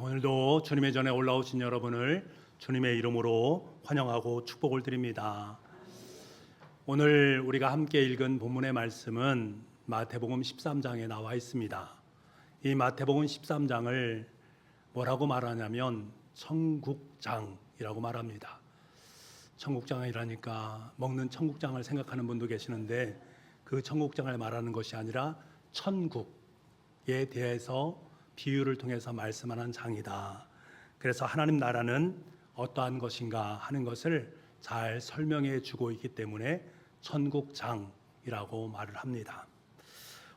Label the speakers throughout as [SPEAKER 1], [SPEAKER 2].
[SPEAKER 1] 오늘도 주님의 전에 올라오신 여러분을 주님의 이름으로 환영하고 축복을 드립니다. 오늘 우리가 함께 읽은 본문의 말씀은 마태복음 13장에 나와 있습니다. 이 마태복음 13장을 뭐라고 말하냐면 청국장이라고 말합니다. 청국장이라니까 먹는 청국장을 생각하는 분도 계시는데 그 청국장을 말하는 것이 아니라 천국에 대해서 비유를 통해서 말씀하는 장이다. 그래서 하나님 나라는 어떠한 것인가 하는 것을 잘 설명해 주고 있기 때문에 천국장이라고 말을 합니다.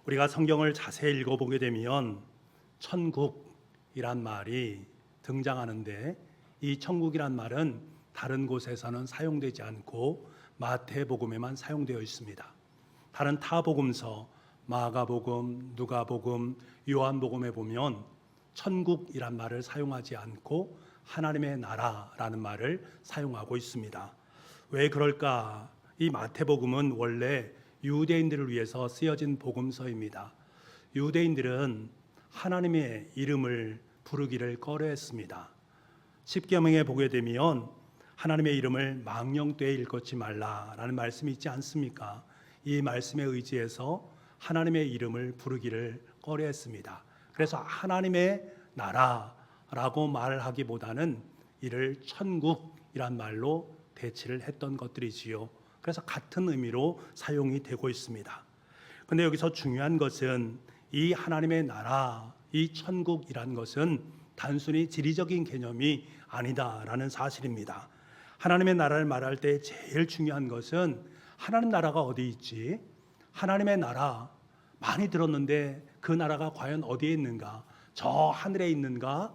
[SPEAKER 1] 우리가 성경을 자세히 읽어보게 되면 천국이란 말이 등장하는데 이 천국이란 말은 다른 곳에서는 사용되지 않고 마태복음에만 사용되어 있습니다. 다른 타 복음서 마가복음, 누가복음, 요한복음에 보면 천국이란 말을 사용하지 않고 하나님의 나라라는 말을 사용하고 있습니다. 왜 그럴까? 이 마태복음은 원래 유대인들을 위해서 쓰여진 복음서입니다. 유대인들은 하나님의 이름을 부르기를 꺼려했습니다. 십계명에 보게 되면 하나님의 이름을 망령되이 일컫지 말라라는 말씀이 있지 않습니까? 이 말씀에 의지해서 하나님의 이름을 부르기를 꺼려했습니다. 그래서 하나님의 나라라고 말하기보다는 이를 천국이란 말로 대치를 했던 것들이지요. 그래서 같은 의미로 사용이 되고 있습니다. 근데 여기서 중요한 것은 이 하나님의 나라, 이 천국이란 것은 단순히 지리적인 개념이 아니다라는 사실입니다. 하나님의 나라를 말할 때 제일 중요한 것은 하나님 나라가 어디 있지? 하나님의 나라 많이 들었는데 그 나라가 과연 어디에 있는가? 저 하늘에 있는가?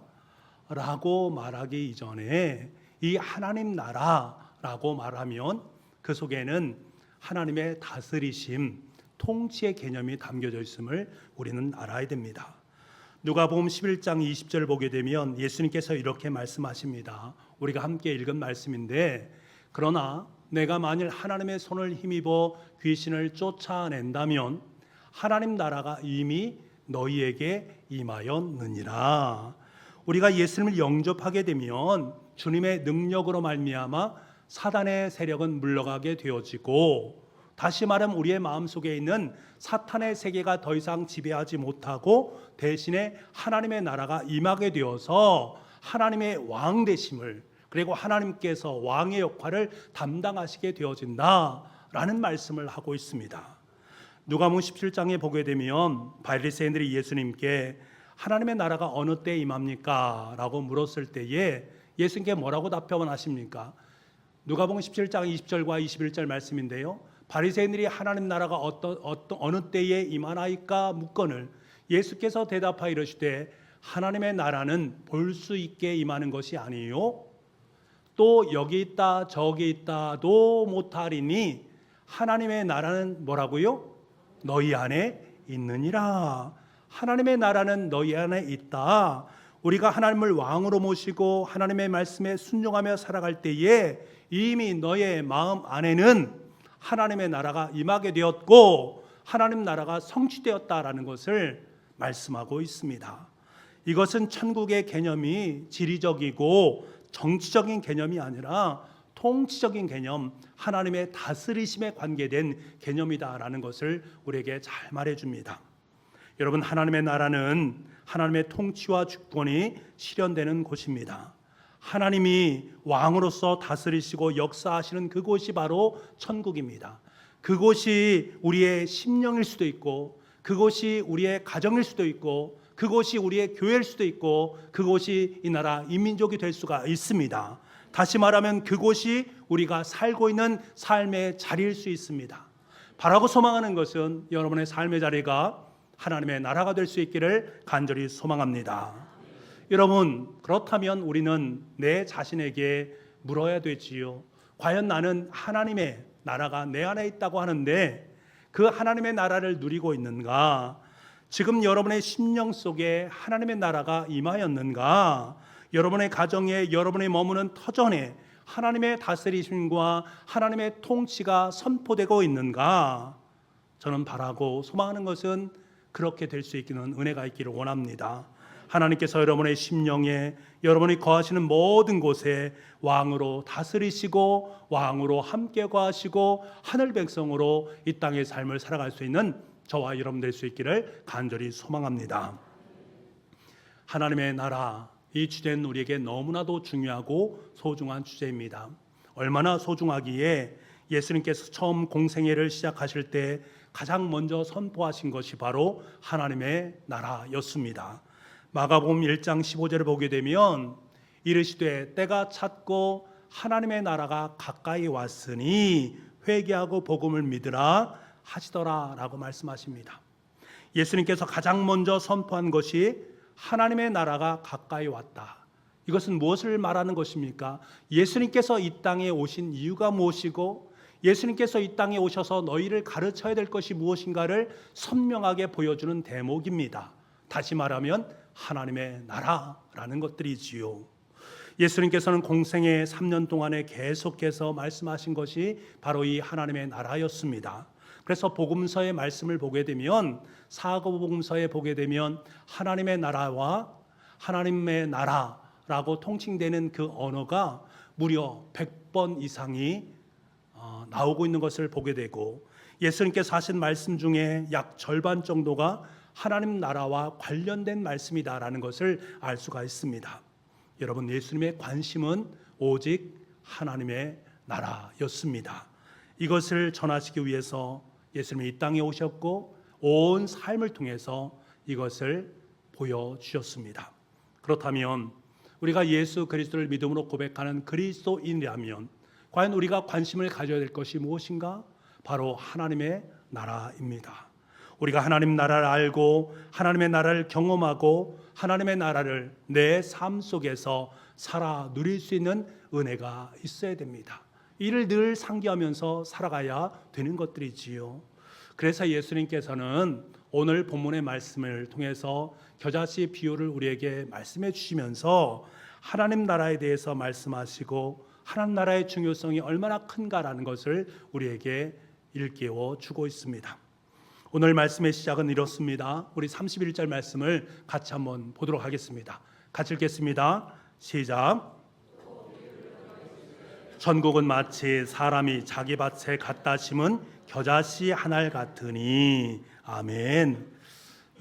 [SPEAKER 1] 라고 말하기 이전에 이 하나님 나라라고 말하면 그 속에는 하나님의 다스리심, 통치의 개념이 담겨져 있음을 우리는 알아야 됩니다. 누가복음 11장 20절 보게 되면 예수님께서 이렇게 말씀하십니다. 우리가 함께 읽은 말씀인데 그러나 내가 만일 하나님의 손을 힘입어 귀신을 쫓아낸다면 하나님 나라가 이미 너희에게 임하였느니라. 우리가 예수님을 영접하게 되면 주님의 능력으로 말미암아 사단의 세력은 물러가게 되어지고 다시 말하면 우리의 마음속에 있는 사탄의 세계가 더 이상 지배하지 못하고 대신에 하나님의 나라가 임하게 되어서 하나님의 왕 되심을 그리고 하나님께서 왕의 역할을 담당하시게 되어진다라는 말씀을 하고 있습니다. 누가복음 17장에 보게 되면 바리새인들이 예수님께 하나님의 나라가 어느 때 임합니까? 라고 물었을 때에 예수님께 뭐라고 답변하십니까? 누가복음 17장 20절과 21절 말씀인데요. 바리새인들이 하나님 나라가 어떤, 어떤 어느 때에 임하나이까 묻건을 예수께서 대답하여 이르시되 하나님의 나라는 볼 수 있게 임하는 것이 아니요 또 여기 있다 저기 있다도 못하리니 하나님의 나라는 뭐라고요? 너희 안에 있느니라. 하나님의 나라는 너희 안에 있다. 우리가 하나님을 왕으로 모시고 하나님의 말씀에 순종하며 살아갈 때에 이미 너의 마음 안에는 하나님의 나라가 임하게 되었고 하나님 나라가 성취되었다라는 것을 말씀하고 있습니다. 이것은 천국의 개념이 지리적이고 정치적인 개념이 아니라 통치적인 개념, 하나님의 다스리심에 관계된 개념이다라는 것을 우리에게 잘 말해 줍니다. 여러분 하나님의 나라는 하나님의 통치와 주권이 실현되는 곳입니다. 하나님이 왕으로서 다스리시고 역사하시는 그곳이 바로 천국입니다. 그곳이 우리의 심령일 수도 있고 그곳이 우리의 가정일 수도 있고 그곳이 우리의 교회일 수도 있고 그곳이 이 나라 인민족이 될 수가 있습니다. 다시 말하면 그곳이 우리가 살고 있는 삶의 자리일 수 있습니다. 바라고 소망하는 것은 여러분의 삶의 자리가 하나님의 나라가 될 수 있기를 간절히 소망합니다. 여러분, 그렇다면 우리는 내 자신에게 물어야 되지요. 과연 나는 하나님의 나라가 내 안에 있다고 하는데 그 하나님의 나라를 누리고 있는가? 지금 여러분의 심령 속에 하나님의 나라가 임하였는가? 여러분의 가정에 여러분의 머무는 터전에 하나님의 다스리심과 하나님의 통치가 선포되고 있는가? 저는 바라고 소망하는 것은 그렇게 될 수 있기는 은혜가 있기를 원합니다. 하나님께서 여러분의 심령에 여러분이 거하시는 모든 곳에 왕으로 다스리시고 왕으로 함께 거하시고 하늘 백성으로 이 땅의 삶을 살아갈 수 있는 저와 여러분 될 수 있기를 간절히 소망합니다. 하나님의 나라 이 주제는 우리에게 너무나도 중요하고 소중한 주제입니다. 얼마나 소중하기에 예수님께서 처음 공생애를 시작하실 때 가장 먼저 선포하신 것이 바로 하나님의 나라였습니다. 마가복음 1장 15절을 보게 되면 이르시되 때가 찼고 하나님의 나라가 가까이 왔으니 회개하고 복음을 믿으라 하시더라라고 말씀하십니다. 예수님께서 가장 먼저 선포한 것이 하나님의 나라가 가까이 왔다. 이것은 무엇을 말하는 것입니까? 예수님께서 이 땅에 오신 이유가 무엇이고 예수님께서 이 땅에 오셔서 너희를 가르쳐야 될 것이 무엇인가를 선명하게 보여주는 대목입니다. 다시 말하면 하나님의 나라라는 것들이지요. 예수님께서는 공생의 3년 동안에 계속해서 말씀하신 것이 바로 이 하나님의 나라였습니다. 그래서 복음서의 말씀을 보게 되면 사고복음서에 보게 되면 하나님의 나라와 하나님의 나라라고 통칭되는 그 언어가 무려 100번 이상이 어, 나오고 있는 것을 보게 되고 예수님께서 하신 말씀 중에 약 절반 정도가 하나님 나라와 관련된 말씀이다라는 것을 알 수가 있습니다. 여러분 예수님의 관심은 오직 하나님의 나라였습니다. 이것을 전하시기 위해서 예수님이 이 땅에 오셨고 온 삶을 통해서 이것을 보여 주셨습니다. 그렇다면 우리가 예수 그리스도를 믿음으로 고백하는 그리스도인이라면 과연 우리가 관심을 가져야 될 것이 무엇인가? 바로 하나님의 나라입니다. 우리가 하나님 나라를 알고 하나님의 나라를 경험하고 하나님의 나라를 내 삶 속에서 살아 누릴 수 있는 은혜가 있어야 됩니다. 이를 늘 상기하면서 살아가야 되는 것들이지요. 그래서 예수님께서는 오늘 본문의 말씀을 통해서 겨자씨 비유를 우리에게 말씀해 주시면서 하나님 나라에 대해서 말씀하시고 하나님 나라의 중요성이 얼마나 큰가라는 것을 우리에게 일깨워 주고 있습니다. 오늘 말씀의 시작은 이렇습니다. 우리 31절 말씀을 같이 한번 보도록 하겠습니다. 같이 읽겠습니다. 시작. 전국은 마치 사람이 자기 밭에 갖다 심은 겨자씨 한알 같으니 아멘.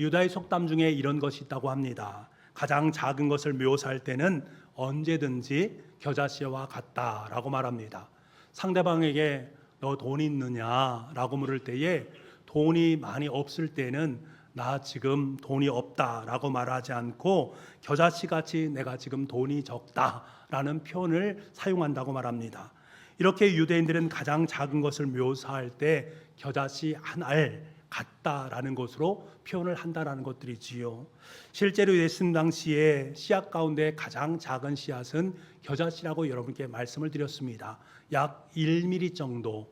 [SPEAKER 1] 유다의 속담 중에 이런 것이 있다고 합니다. 가장 작은 것을 묘사할 때는 언제든지 겨자씨와 같다라고 말합니다. 상대방에게 너 돈 있느냐라고 물을 때에 돈이 많이 없을 때는 나 지금 돈이 없다라고 말하지 않고 겨자씨 같이 내가 지금 돈이 적다 라는 표현을 사용한다고 말합니다. 이렇게 유대인들은 가장 작은 것을 묘사할 때 겨자씨 한 알 같다라는 것으로 표현을 한다라는 것들이지요. 실제로 예수님 당시에 씨앗 가운데 가장 작은 씨앗은 겨자씨라고 여러분께 말씀을 드렸습니다. 약 1mm 정도,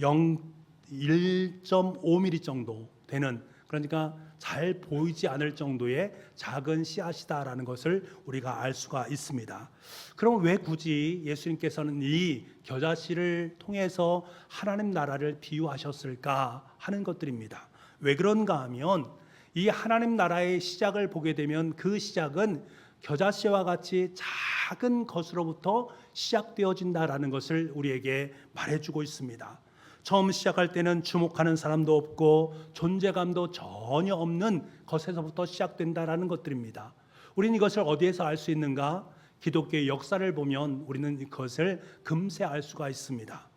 [SPEAKER 1] 0 1.5mm 정도 되는 그러니까 잘 보이지 않을 정도의 작은 씨앗이다라는 것을 우리가 알 수가 있습니다. 그럼 왜 굳이 예수님께서는 이 겨자씨를 통해서 하나님 나라를 비유하셨을까 하는 것들입니다. 왜 그런가 하면 이 하나님 나라의 시작을 보게 되면 그 시작은 겨자씨와 같이 작은 것으로부터 시작되어진다라는 것을 우리에게 말해주고 있습니다. 처음 시작할 때는 주목하는 사람도 없고 존재감도 전혀 없는 것에서부터 시작된다라는 것들입니다. 우리는 이것을 어디에서 알 수 있는가? 기독교의 역사를 보면 우리는 이것을 금세 알 수가 있습니다.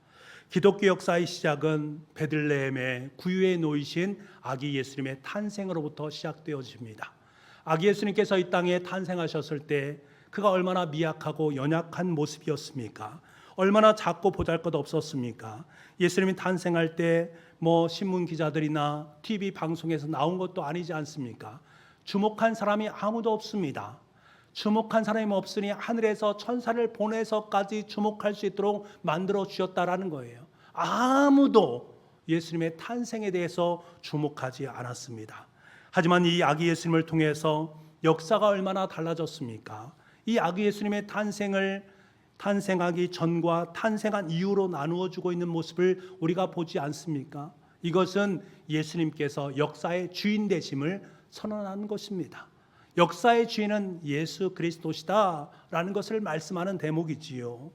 [SPEAKER 1] 기독교 역사의 시작은 베들레헴의 구유에 놓이신 아기 예수님의 탄생으로부터 시작되어집니다. 아기 예수님께서 이 땅에 탄생하셨을 때 그가 얼마나 미약하고 연약한 모습이었습니까? 얼마나 작고 보잘것 없었습니까? 예수님이 탄생할 때 뭐 신문 기자들이나 TV 방송에서 나온 것도 아니지 않습니까? 주목한 사람이 아무도 없습니다. 주목한 사람이 없으니 하늘에서 천사를 보내서까지 주목할 수 있도록 만들어 주셨다라는 거예요. 아무도 예수님의 탄생에 대해서 주목하지 않았습니다. 하지만 이 아기 예수님을 통해서 역사가 얼마나 달라졌습니까? 이 아기 예수님의 탄생을 탄생하기 전과 탄생한 이후로 나누어 주고 있는 모습을 우리가 보지 않습니까? 이것은 예수님께서 역사의 주인 되심을 선언하는 것입니다. 역사의 주인은 예수 그리스도시다라는 것을 말씀하는 대목이지요.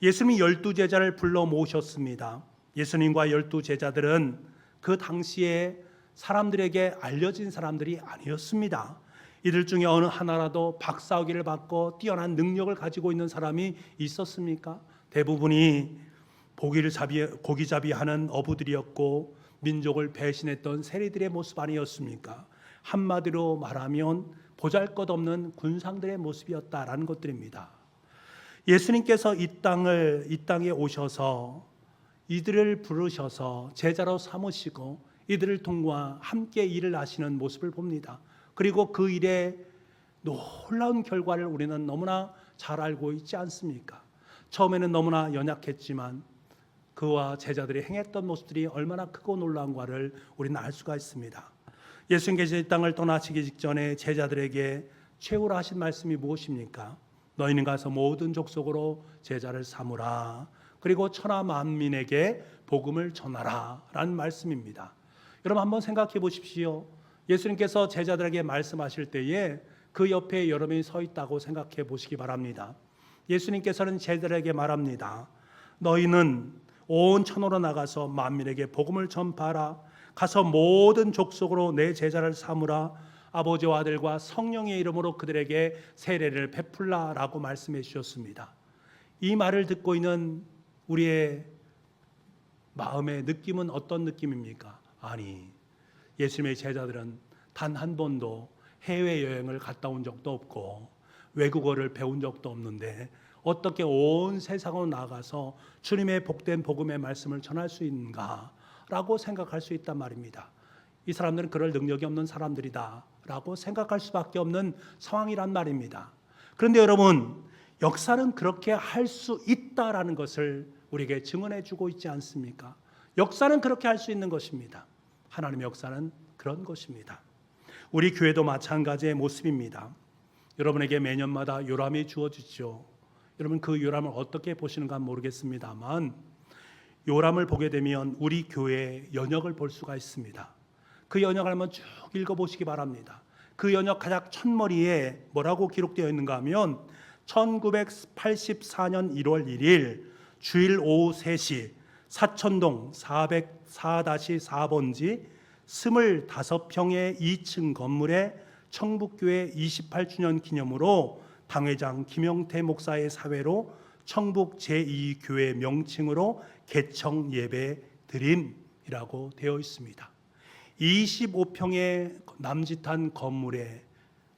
[SPEAKER 1] 예수님이 열두 제자를 불러 모으셨습니다. 예수님과 열두 제자들은 그 당시에 사람들에게 알려진 사람들이 아니었습니다. 이들 중에 어느 하나라도 박사학위를 받고 뛰어난 능력을 가지고 있는 사람이 있었습니까? 대부분이 고기를 고기잡이하는 어부들이었고 민족을 배신했던 세리들의 모습 아니었습니까? 한마디로 말하면 보잘것없는 군상들의 모습이었다라는 것들입니다. 예수님께서 이 땅을 이 땅에 오셔서 이들을 부르셔서 제자로 삼으시고 이들을 통과 함께 일을 하시는 모습을 봅니다. 그리고 그 일에 놀라운 결과를 우리는 너무나 잘 알고 있지 않습니까? 처음에는 너무나 연약했지만 그와 제자들이 행했던 모습들이 얼마나 크고 놀라운가를 우리는 알 수가 있습니다. 예수님께서 이 땅을 떠나시기 직전에 제자들에게 최후로 하신 말씀이 무엇입니까? 너희는 가서 모든 족속으로 제자를 삼으라. 그리고 천하 만민에게 복음을 전하라 라는 말씀입니다. 여러분 한번 생각해 보십시오. 예수님께서 제자들에게 말씀하실 때에 그 옆에 여러분이 서 있다고 생각해 보시기 바랍니다. 예수님께서는 제자들에게 말합니다. 너희는 온 천으로 나가서 만민에게 복음을 전파하라. 가서 모든 족속으로 내 제자를 삼으라. 아버지와 아들과 성령의 이름으로 그들에게 세례를 베풀라라고 말씀해 주셨습니다. 이 말을 듣고 있는 우리의 마음의 느낌은 어떤 느낌입니까? 아니, 예수님의 제자들은 단 한 번도 해외 여행을 갔다 온 적도 없고 외국어를 배운 적도 없는데 어떻게 온 세상으로 나가서 주님의 복된 복음의 말씀을 전할 수 있는가라고 생각할 수 있단 말입니다. 이 사람들은 그럴 능력이 없는 사람들이다라고 생각할 수밖에 없는 상황이란 말입니다. 그런데 여러분, 역사는 그렇게 할 수 있다라는 것을 우리에게 증언해 주고 있지 않습니까? 역사는 그렇게 할 수 있는 것입니다. 하나님의 역사는 그런 것입니다. 우리 교회도 마찬가지의 모습입니다. 여러분에게 매년마다 요람이 주어지죠. 여러분 그 요람을 어떻게 보시는가 모르겠습니다만 요람을 보게 되면 우리 교회의 연역을 볼 수가 있습니다. 그 연역을 한번 쭉 읽어보시기 바랍니다. 그 연역 가장 첫머리에 뭐라고 기록되어 있는가 하면 1984년 1월 1일 주일 오후 3시 사천동 404-4번지 25평의 2층 건물에 청북교회 28주년 기념으로 당회장 김영태 목사의 사회로 청북 제2교회 명칭으로 개청 예배 드림이라고 되어 있습니다. 25평의 남짓한 건물에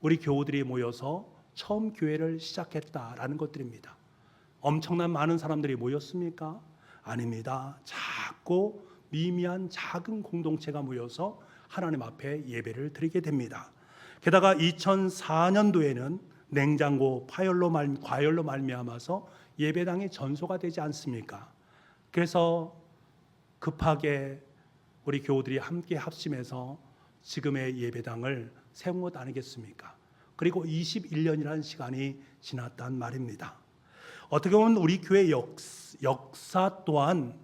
[SPEAKER 1] 우리 교우들이 모여서 처음 교회를 시작했다라는 것들입니다. 엄청난 많은 사람들이 모였습니까? 아닙니다. 작고 미미한 작은 공동체가 모여서 하나님 앞에 예배를 드리게 됩니다. 게다가 2004년도에는 냉장고 파열로 말, 과열로 말미암아서 예배당이 전소가 되지 않습니까? 그래서 급하게 우리 교우들이 함께 합심해서 지금의 예배당을 세운 것 아니겠습니까? 그리고 21년이라는 시간이 지났단 말입니다. 어떻게 보면 우리 교회 역사 또한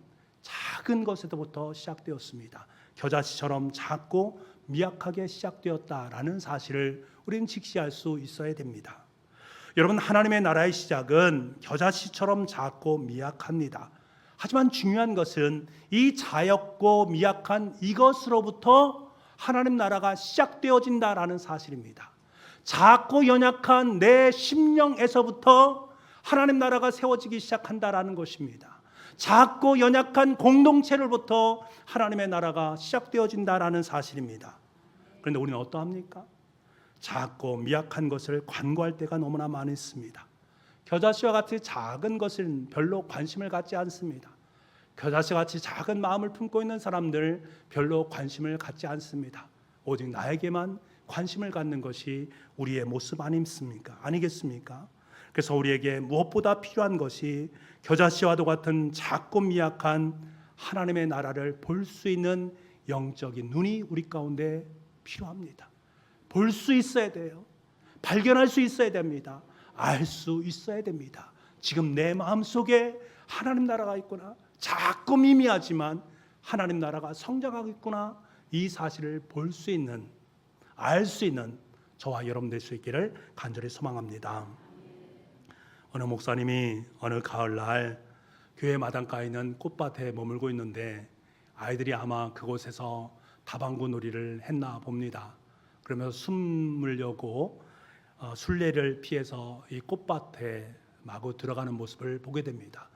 [SPEAKER 1] 작은 것에서부터 시작되었습니다. 겨자씨처럼 작고 미약하게 시작되었다라는 사실을 우리는 직시할 수 있어야 됩니다. 여러분 하나님의 나라의 시작은 겨자씨처럼 작고 미약합니다. 하지만 중요한 것은 이 자였고 미약한 이것으로부터 하나님 나라가 시작되어진다라는 사실입니다. 작고 연약한 내 심령에서부터 하나님 나라가 세워지기 시작한다라는 것입니다. 작고 연약한 공동체로부터 하나님의 나라가 시작되어진다라는 사실입니다. 그런데 우리는 어떠합니까? 작고 미약한 것을 관고할 때가 너무나 많습니다. 겨자씨와 같이 작은 것은 별로 관심을 갖지 않습니다. 겨자씨 같이 작은 마음을 품고 있는 사람들 별로 관심을 갖지 않습니다. 오직 나에게만 관심을 갖는 것이 우리의 모습 아닙니까? 아니겠습니까? 그래서 우리에게 무엇보다 필요한 것이 겨자씨와도 같은 작고 미약한 하나님의 나라를 볼 수 있는 영적인 눈이 우리 가운데 필요합니다. 볼 수 있어야 돼요. 발견할 수 있어야 됩니다. 알 수 있어야 됩니다. 지금 내 마음 속에 하나님 나라가 있구나. 작고 미미하지만 하나님 나라가 성장하고 있구나. 이 사실을 볼 수 있는, 알 수 있는 저와 여러분 될 수 있기를 간절히 소망합니다. 어느 목사님이 어느 가을날 교회 마당가에 있는 꽃밭에 머물고 있는데 아이들이 아마 그곳에서 다방구 놀이를 했나 봅니다. 그러면서 숨으려고 어, 순례를 피해서 이 꽃밭에 마구 들어가는 모습을 보게 됩니다.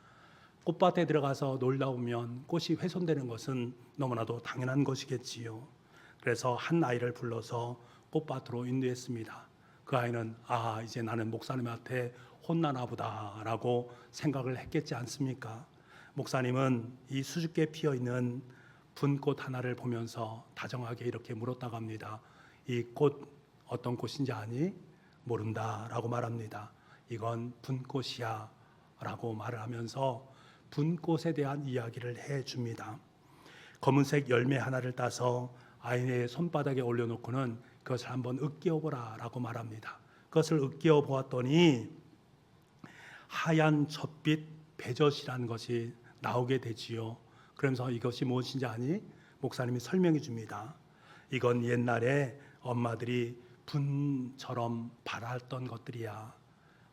[SPEAKER 1] 꽃밭에 들어가서 놀다 보면 꽃이 훼손되는 것은 너무나도 당연한 것이겠지요. 그래서 한 아이를 불러서 꽃밭으로 인도했습니다. 그 아이는 아 이제 나는 목사님한테 혼나나 보다라고 생각을 했겠지 않습니까? 목사님은 이 수줍게 피어 있는 분꽃 하나를 보면서 다정하게 이렇게 물었다고 합니다. 이 꽃 어떤 꽃인지 아니? 모른다라고 말합니다. 이건 분꽃이야라고 말을 하면서 분꽃에 대한 이야기를 해 줍니다. 검은색 열매 하나를 따서 아이의 손바닥에 올려놓고는 그것을 한번 으깨어 보라라고 말합니다. 그것을 으깨어 보았더니 하얀 젖빛 배젖이라는 것이 나오게 되지요. 그러면서 이것이 무엇인지 아니? 목사님이 설명해 줍니다. 이건 옛날에 엄마들이 분처럼 발랐던 것들이야.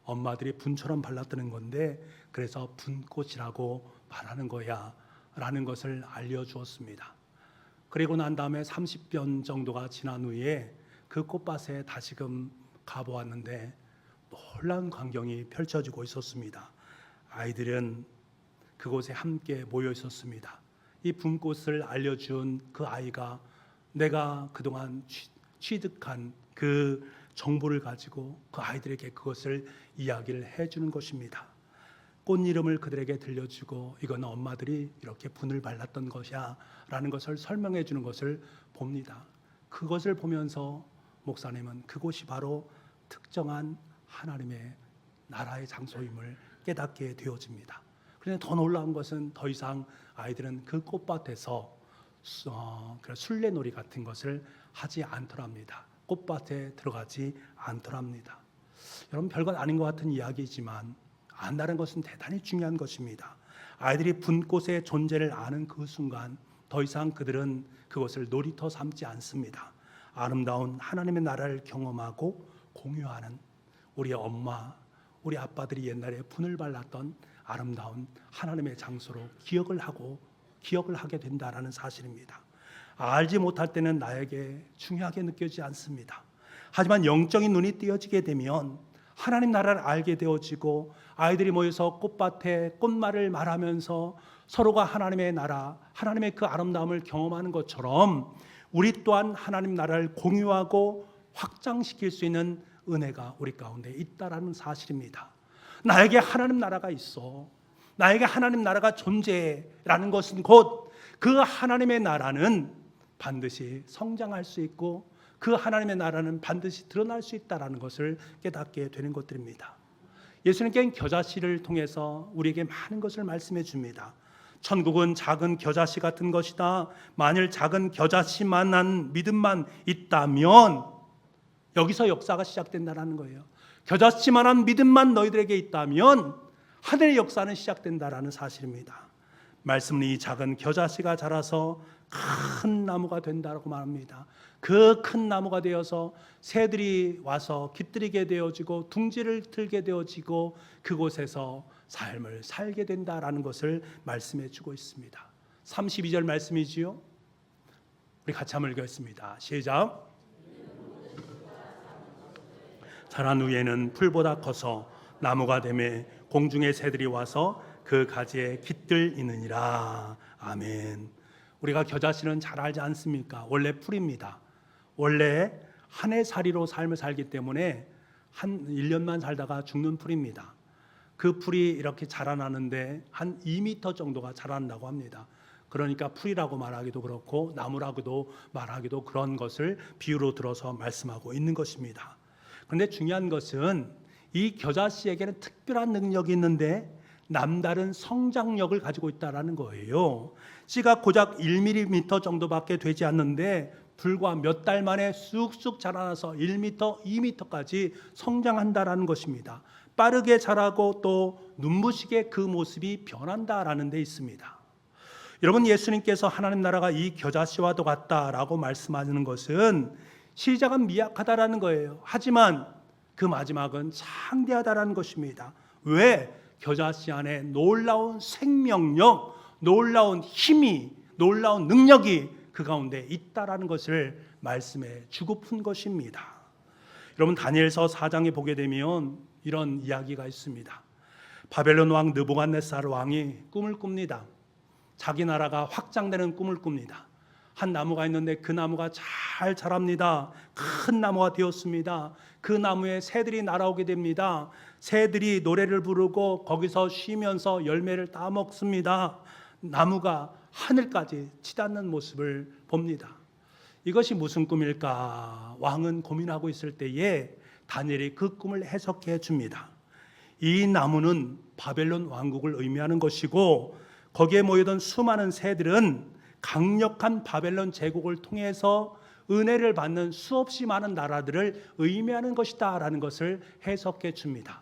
[SPEAKER 1] 엄마들이 분처럼 발랐다는 건데 그래서 분꽃이라고 말하는 거야. 라는 것을 알려주었습니다. 그리고 난 다음에 30년 정도가 지난 후에 그 꽃밭에 다시금 가보았는데 놀라운 광경이 펼쳐지고 있었습니다. 아이들은 그곳에 함께 모여 있었습니다. 이 분꽃을 알려준 그 아이가 내가 그동안 취- 취득한 그 정보를 가지고 그 아이들에게 그것을 이야기를 해주는 것입니다. 꽃 이름을 그들에게 들려주고 이건 엄마들이 이렇게 분을 발랐던 것이야 라는 것을 설명해 주는 것을 봅니다. 그것을 보면서 목사님은 그곳이 바로 특정한 하나님의 나라의 장소임을 깨닫게 되어집니다. 그런데 더 놀라운 것은 더 이상 아이들은 그 꽃밭에서 수- 어, 술래놀이 같은 것을 하지 않더랍니다. 꽃밭에 들어가지 않더랍니다. 여러분 별건 아닌 것 같은 이야기지만 안다는 것은 대단히 중요한 것입니다. 아이들이 분꽃의 존재를 아는 그 순간 더 이상 그들은 그것을 놀이터 삼지 않습니다. 아름다운 하나님의 나라를 경험하고 공유하는 우리 엄마, 우리 아빠들이 옛날에 분을 발랐던 아름다운 하나님의 장소로 기억을 하고 기억을 하게 된다라는 사실입니다. 알지 못할 때는 나에게 중요하게 느껴지지 않습니다. 하지만 영적인 눈이 띄어지게 되면 하나님 나라를 알게 되어지고 아이들이 모여서 꽃밭에 꽃말을 말하면서 서로가 하나님의 나라, 하나님의 그 아름다움을 경험하는 것처럼 우리 또한 하나님 나라를 공유하고 확장시킬 수 있는 은혜가 우리 가운데 있다라는 사실입니다. 나에게 하나님 나라가 있어. 나에게 하나님 나라가 존재라는 것은 곧 그 하나님의 나라는 반드시 성장할 수 있고 그 하나님의 나라는 반드시 드러날 수 있다라는 것을 깨닫게 되는 것들입니다. 예수님께는 겨자씨를 통해서 우리에게 많은 것을 말씀해 줍니다. 천국은 작은 겨자씨 같은 것이다. 만일 작은 겨자씨만한 믿음만 있다면 여기서 역사가 시작된다라는 거예요. 겨자씨만한 믿음만 너희들에게 있다면 하늘의 역사는 시작된다라는 사실입니다. 말씀은 이 작은 겨자씨가 자라서 큰 나무가 된다고 말합니다. 그 큰 나무가 되어서 새들이 와서 깃들이게 되어지고 둥지를 틀게 되어지고 그곳에서 삶을 살게 된다라는 것을 말씀해 주고 있습니다. 32절 말씀이지요. 우리 같이 한번 읽겠습니다. 시작. 자란 후에는 풀보다 커서 나무가 되매 공중의 새들이 와서 그 가지에 깃들이느니라. 아멘. 우리가 겨자씨는 잘 알지 않습니까? 원래 풀입니다. 원래 한 해 살이로 삶을 살기 때문에 한 1년만 살다가 죽는 풀입니다. 그 풀이 이렇게 자라나는데 한 2m 정도가 자란다고 합니다. 그러니까 풀이라고 말하기도 그렇고 나무라고도 말하기도 그런 것을 비유로 들어서 말씀하고 있는 것입니다. 그런데 중요한 것은 이 겨자씨에게는 특별한 능력이 있는데 남다른 성장력을 가지고 있다라는 거예요. 씨가 고작 1mm 정도밖에 되지 않는데 불과 몇 달 만에 쑥쑥 자라나서 1m, 2m까지 성장한다라는 것입니다. 빠르게 자라고 또 눈부시게 그 모습이 변한다라는 데 있습니다. 여러분 예수님께서 하나님 나라가 이 겨자씨와도 같다라고 말씀하시는 것은 시작은 미약하다라는 거예요. 하지만 그 마지막은 창대하다라는 것입니다. 왜? 겨자씨 안에 놀라운 생명력, 놀라운 힘이, 놀라운 능력이 그 가운데 있다라는 것을 말씀해 주고픈 것입니다. 여러분 다니엘서 4장에 보게 되면 이런 이야기가 있습니다. 바벨론 왕 느부갓네살 왕이 꿈을 꿉니다. 자기 나라가 확장되는 꿈을 꿉니다. 한 나무가 있는데 그 나무가 잘 자랍니다. 큰 나무가 되었습니다. 그 나무에 새들이 날아오게 됩니다. 새들이 노래를 부르고 거기서 쉬면서 열매를 따 먹습니다. 나무가 하늘까지 치닫는 모습을 봅니다. 이것이 무슨 꿈일까? 왕은 고민하고 있을 때에 다니엘이 그 꿈을 해석해 줍니다. 이 나무는 바벨론 왕국을 의미하는 것이고 거기에 모여든 수많은 새들은 강력한 바벨론 제국을 통해서 은혜를 받는 수없이 많은 나라들을 의미하는 것이다라는 것을 해석해 줍니다.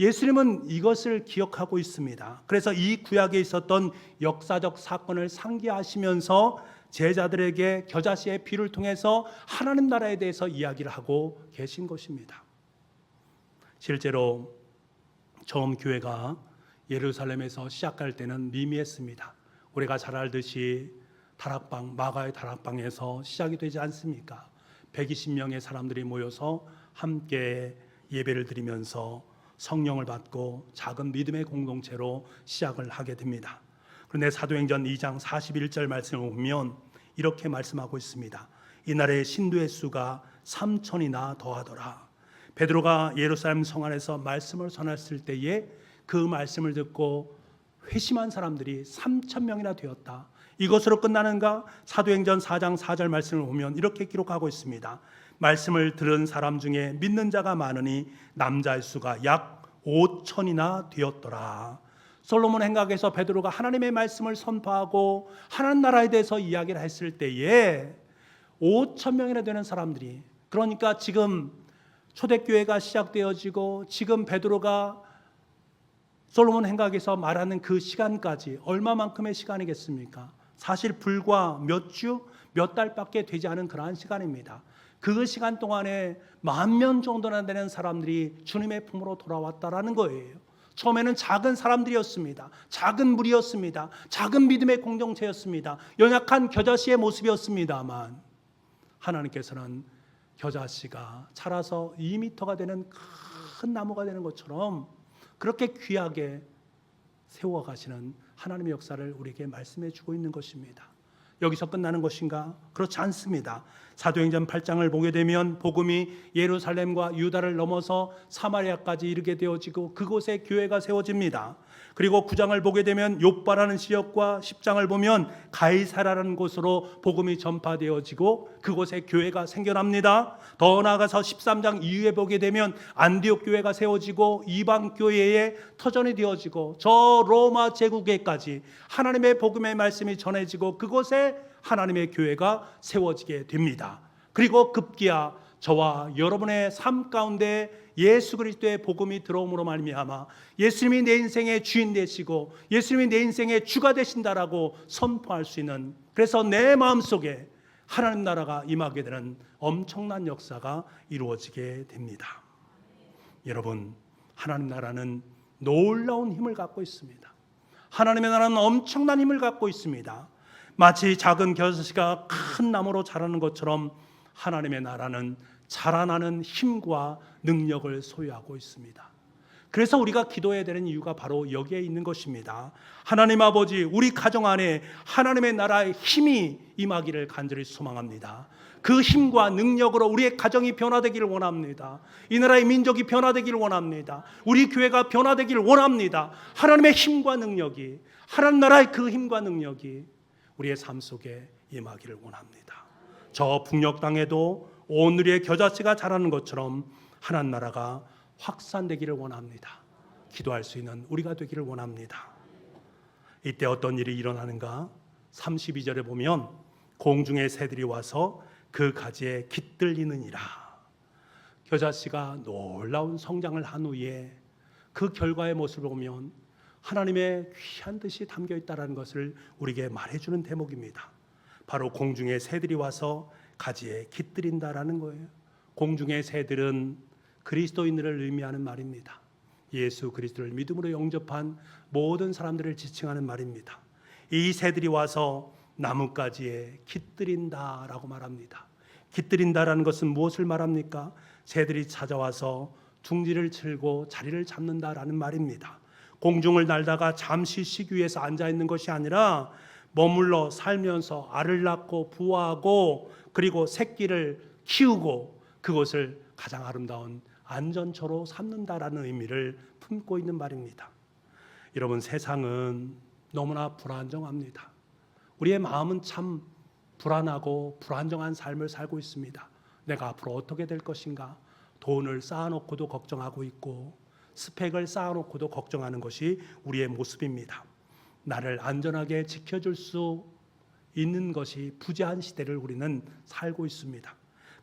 [SPEAKER 1] 예수님은 이것을 기억하고 있습니다. 그래서 이 구약에 있었던 역사적 사건을 상기하시면서 제자들에게 겨자씨의 피를 통해서 하나님 나라에 대해서 이야기를 하고 계신 것입니다. 실제로 처음 교회가 예루살렘에서 시작할 때는 미미했습니다. 우리가 잘 알듯이 다락방 마가의 다락방에서 시작이 되지 않습니까? 120명의 사람들이 모여서 함께 예배를 드리면서 성령을 받고 작은 믿음의 공동체로 시작을 하게 됩니다. 그런데 사도행전 2장 41절 말씀을 보면 이렇게 말씀하고 있습니다. 이날에 신도의 수가 3천이나 더하더라. 베드로가 예루살렘 성 안에서 말씀을 전했을 때에 그 말씀을 듣고 회심한 사람들이 3천 명이나 되었다. 이것으로 끝나는가? 사도행전 4장 4절 말씀을 보면 이렇게 기록하고 있습니다. 말씀을 들은 사람 중에 믿는 자가 많으니 남자의 수가 약 5천이나 되었더라. 솔로몬 행각에서 베드로가 하나님의 말씀을 선포하고 하나님 나라에 대해서 이야기를 했을 때에 5천 명이나 되는 사람들이 그러니까 지금 초대교회가 시작되어지고 지금 베드로가 솔로몬 행각에서 말하는 그 시간까지 얼마만큼의 시간이겠습니까? 사실 불과 몇 주, 몇 달밖에 되지 않은 그러한 시간입니다. 그 시간 동안에 만 명 정도나 되는 사람들이 주님의 품으로 돌아왔다라는 거예요. 처음에는 작은 사람들이었습니다. 작은 무리였습니다. 작은 믿음의 공동체였습니다. 연약한 겨자씨의 모습이었습니다만 하나님께서는 겨자씨가 자라서 2미터가 되는 큰 나무가 되는 것처럼 그렇게 귀하게 세워 가시는 하나님의 역사를 우리에게 말씀해 주고 있는 것입니다. 여기서 끝나는 것인가? 그렇지 않습니다. 사도행전 8장을 보게 되면 복음이 예루살렘과 유다를 넘어서 사마리아까지 이르게 되어지고 그곳에 교회가 세워집니다. 그리고 9장을 보게 되면 요바라는 지역과 10장을 보면 가이사라는 곳으로 복음이 전파되어지고 그곳에 교회가 생겨납니다. 더 나아가서 13장 이후에 보게 되면 안디옥 교회가 세워지고 이방 교회의 터전이 되어지고 저 로마 제국에까지 하나님의 복음의 말씀이 전해지고 그곳에 하나님의 교회가 세워지게 됩니다. 그리고 급기야 저와 여러분의 삶 가운데 예수 그리스도의 복음이 들어옴으로 말미암아 예수님이 내 인생의 주인 되시고 예수님이 내 인생의 주가 되신다라고 선포할 수 있는 그래서 내 마음속에 하나님 나라가 임하게 되는 엄청난 역사가 이루어지게 됩니다. 여러분, 하나님 나라는 놀라운 힘을 갖고 있습니다. 하나님의 나라는 엄청난 힘을 갖고 있습니다. 마치 작은 겨자씨가 큰 나무로 자라는 것처럼 하나님의 나라는 자라나는 힘과 능력을 소유하고 있습니다. 그래서 우리가 기도해야 되는 이유가 바로 여기에 있는 것입니다. 하나님 아버지, 우리 가정 안에 하나님의 나라의 힘이 임하기를 간절히 소망합니다. 그 힘과 능력으로 우리의 가정이 변화되기를 원합니다. 이 나라의 민족이 변화되기를 원합니다. 우리 교회가 변화되기를 원합니다. 하나님의 힘과 능력이, 하나님 나라의 그 힘과 능력이 우리의 삶 속에 임하기를 원합니다. 저 북녘 땅에도 오늘의 겨자씨가 자라는 것처럼 하나님 나라가 확산되기를 원합니다. 기도할 수 있는 우리가 되기를 원합니다. 이때 어떤 일이 일어나는가? 32절에 보면 공중의 새들이 와서 그 가지에 깃들리느니라. 겨자씨가 놀라운 성장을 한 후에 그 결과의 모습을 보면 하나님의 귀한 뜻이 담겨 있다라는 것을 우리에게 말해 주는 대목입니다. 바로 공중의 새들이 와서 가지에 깃들인다라는 거예요. 공중의 새들은 그리스도인들을 의미하는 말입니다. 예수 그리스도를 믿음으로 영접한 모든 사람들을 지칭하는 말입니다. 이 새들이 와서 나뭇가지에 깃들인다라고 말합니다. 깃들인다라는 것은 무엇을 말합니까? 새들이 찾아와서 둥지를 칠고 자리를 잡는다라는 말입니다. 공중을 날다가 잠시 쉬기 위해서 앉아 있는 것이 아니라 머물러 살면서 알을 낳고 부화하고 그리고 새끼를 키우고 그것을 가장 아름다운 안전처로 삼는다라는 의미를 품고 있는 말입니다. 여러분 세상은 너무나 불안정합니다. 우리의 마음은 참 불안하고 불안정한 삶을 살고 있습니다. 내가 앞으로 어떻게 될 것인가? 돈을 쌓아놓고도 걱정하고 있고 스펙을 쌓아놓고도 걱정하는 것이 우리의 모습입니다. 나를 안전하게 지켜줄 수 있는 것이 부재한 시대를 우리는 살고 있습니다.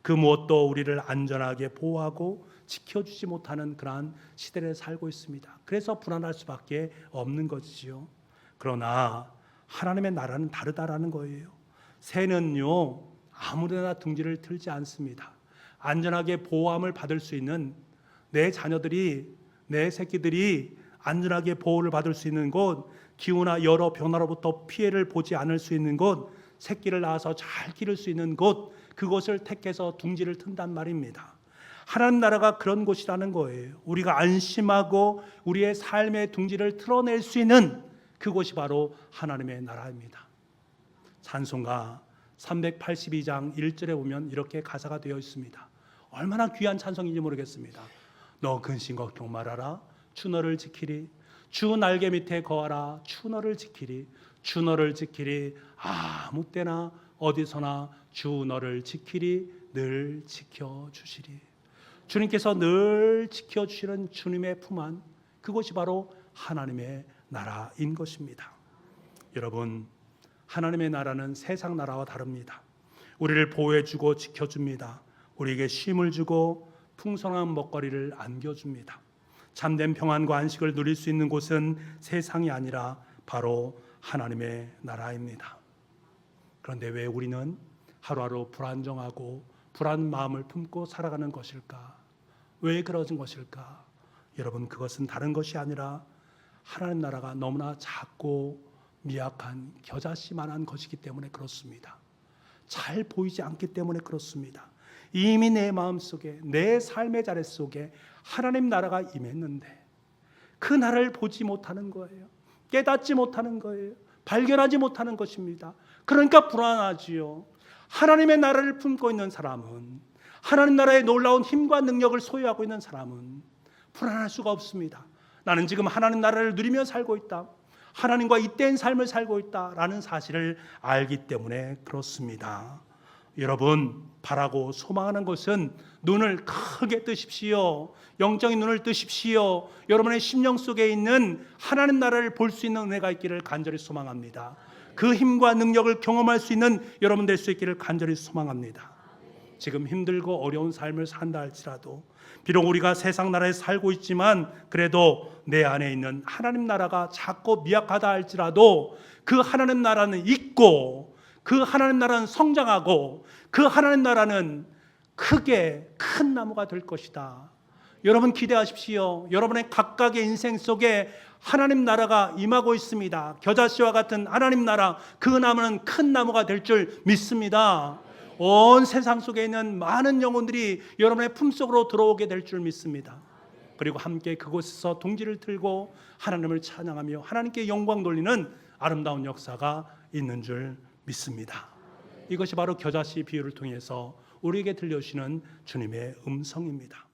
[SPEAKER 1] 그 무엇도 우리를 안전하게 보호하고 지켜주지 못하는 그러한 시대를 살고 있습니다. 그래서 불안할 수밖에 없는 것이지요. 그러나 하나님의 나라는 다르다라는 거예요. 새는요 아무데나 둥지를 틀지 않습니다. 안전하게 보호함을 받을 수 있는 내 자녀들이 내 새끼들이 안전하게 보호를 받을 수 있는 곳, 기후나 여러 변화로부터 피해를 보지 않을 수 있는 곳, 새끼를 낳아서 잘 기를 수 있는 곳, 그곳을 택해서 둥지를 튼단 말입니다. 하나님 나라가 그런 곳이라는 거예요. 우리가 안심하고 우리의 삶의 둥지를 틀어낼 수 있는 그곳이 바로 하나님의 나라입니다. 찬송가 382장 1절에 보면 이렇게 가사가 되어 있습니다. 얼마나 귀한 찬송인지 모르겠습니다. 너 근심 걱정 말아라. 주 너를 지키리. 주 날개 밑에 거하라. 주 너를 지키리. 주 너를 지키리. 아무 때나 어디서나 주 너를 지키리. 늘 지켜 주시리. 주님께서 늘 지켜 주시는 주님의 품 안 그것이 바로 하나님의 나라인 것입니다. 여러분 하나님의 나라는 세상 나라와 다릅니다. 우리를 보호해 주고 지켜 줍니다. 우리에게 쉼을 주고 풍성한 먹거리를 안겨 줍니다. 참된 평안과 안식을 누릴 수 있는 곳은 세상이 아니라 바로 하나님의 나라입니다. 그런데 왜 우리는 하루하루 불안정하고 불안 마음을 품고 살아가는 것일까? 왜 그러진 것일까? 여러분 그것은 다른 것이 아니라 하나님 나라가 너무나 작고 미약한 겨자씨만한 것이기 때문에 그렇습니다. 잘 보이지 않기 때문에 그렇습니다. 이미 내 마음 속에 내 삶의 자리 속에 하나님 나라가 임했는데 그 나라를 보지 못하는 거예요. 깨닫지 못하는 거예요. 발견하지 못하는 것입니다. 그러니까 불안하지요. 하나님의 나라를 품고 있는 사람은 하나님 나라의 놀라운 힘과 능력을 소유하고 있는 사람은 불안할 수가 없습니다. 나는 지금 하나님 나라를 누리며 살고 있다. 하나님과 잇된 삶을 살고 있다라는 사실을 알기 때문에 그렇습니다. 여러분 바라고 소망하는 것은 눈을 크게 뜨십시오. 영적인 눈을 뜨십시오. 여러분의 심령 속에 있는 하나님 나라를 볼 수 있는 은혜가 있기를 간절히 소망합니다. 그 힘과 능력을 경험할 수 있는 여러분 될 수 있기를 간절히 소망합니다. 지금 힘들고 어려운 삶을 산다 할지라도 비록 우리가 세상 나라에 살고 있지만 그래도 내 안에 있는 하나님 나라가 작고 미약하다 할지라도 그 하나님 나라는 있고 그 하나님 나라는 성장하고 그 하나님 나라는 크게 큰 나무가 될 것이다. 여러분 기대하십시오. 여러분의 각각의 인생 속에 하나님 나라가 임하고 있습니다. 겨자씨와 같은 하나님 나라 그 나무는 큰 나무가 될 줄 믿습니다. 온 세상 속에 있는 많은 영혼들이 여러분의 품속으로 들어오게 될 줄 믿습니다. 그리고 함께 그곳에서 동지를 틀고 하나님을 찬양하며 하나님께 영광 돌리는 아름다운 역사가 있는 줄 믿습니다. 이것이 바로 겨자씨 비유를 통해서 우리에게 들려주시는 주님의 음성입니다.